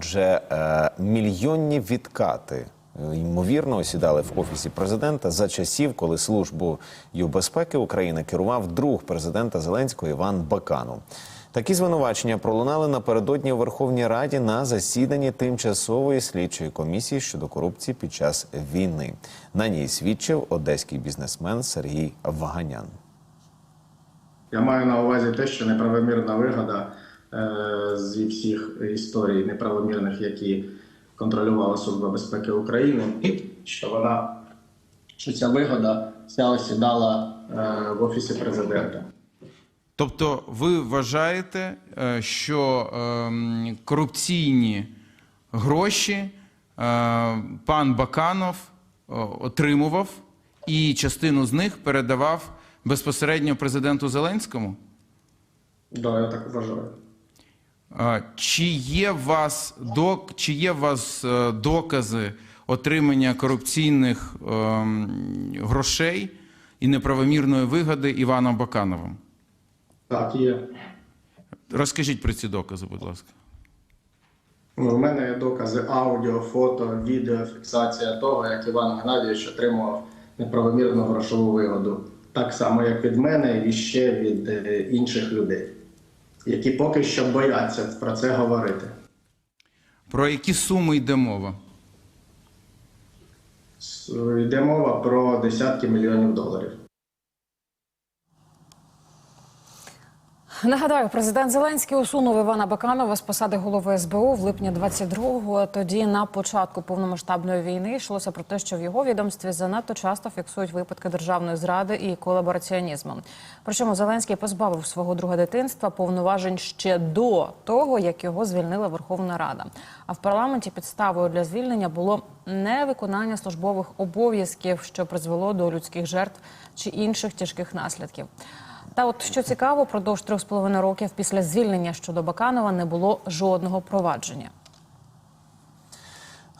Адже е, мільйонні відкати е, ймовірно осідали в офісі президента за часів, коли службою безпеки України керував друг президента Зеленського Іван Баканов. Такі звинувачення пролунали напередодні у Верховній Раді на засіданні тимчасової слідчої комісії щодо корупції під час війни. На ній свідчив одеський бізнесмен Сергій Ваганян. Я маю на увазі те, що неправомірна вигода е, зі всіх історій неправомірних, які контролювала Служба безпеки України, що вона що ця вигода вся осідала е, в офісі президента. Тобто, ви вважаєте, е, що ем, корупційні гроші е, пан Баканов е, отримував і частину з них передавав безпосередньо президенту Зеленському? Да, я так вважаю. Чи є у вас док, чи є у вас е, докази отримання корупційних ем, грошей і неправомірної вигоди Іваном Бакановим? Так, є. Розкажіть про ці докази, будь ласка. Ну, У мене є докази аудіо, фото, відео, фіксація того, як Іван Геннадійович отримував неправомірну грошову вигоду. Так само, як від мене, і ще від е, інших людей, які поки що бояться про це говорити. Про які суми йде мова? Йде мова про десятки мільйонів доларів. Нагадаю, президент Зеленський усунув Івана Баканова з посади голови СБУ в липні 22-го. Тоді на початку повномасштабної війни йшлося про те, що в його відомстві занадто часто фіксують випадки державної зради і колабораціонізму. Причому Зеленський позбавив свого друга дитинства повноважень ще до того, як його звільнила Верховна Рада. А в парламенті підставою для звільнення було невиконання службових обов'язків, що призвело до людських жертв чи інших тяжких наслідків. Та от що цікаво, продовж трьох з половиною років після звільнення щодо Баканова не було жодного провадження.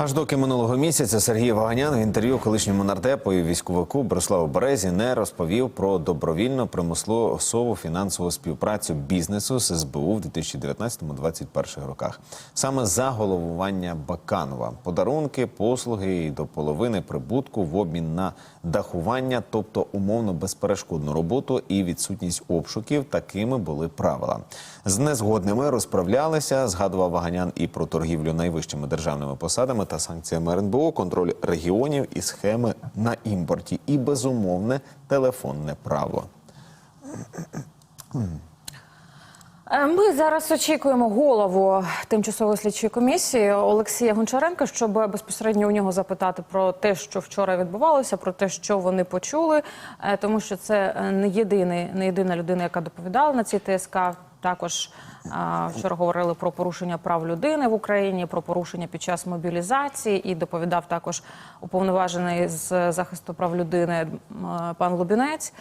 Аж доки минулого місяця Сергій Ваганян в інтерв'ю колишньому нардепу і військовику Бориславу Березі не розповів про добровільно примусову фінансову співпрацю бізнесу з СБУ в 2019-2021 роках. Саме за головування Баканова, подарунки, послуги і до половини прибутку в обмін на дахування, тобто умовно безперешкодну роботу і відсутність обшуків. Такими були правила. З незгодними розправлялися. Згадував Ваганян і про торгівлю найвищими державними посадами та санкціями РНБО, контроль регіонів і схеми на імпорті, і безумовне телефонне право. Е, Ми зараз очікуємо голову тимчасової слідчої комісії Олексія Гончаренка, щоб безпосередньо у нього запитати про те, що вчора відбувалося, про те, що вони почули, Е, тому що це е, не єдиний, не єдина людина, яка доповідала на цій ТСК. Також вчора говорили про порушення прав людини в Україні, про порушення під час мобілізації, і доповідав також уповноважений з захисту прав людини пан Лубінець.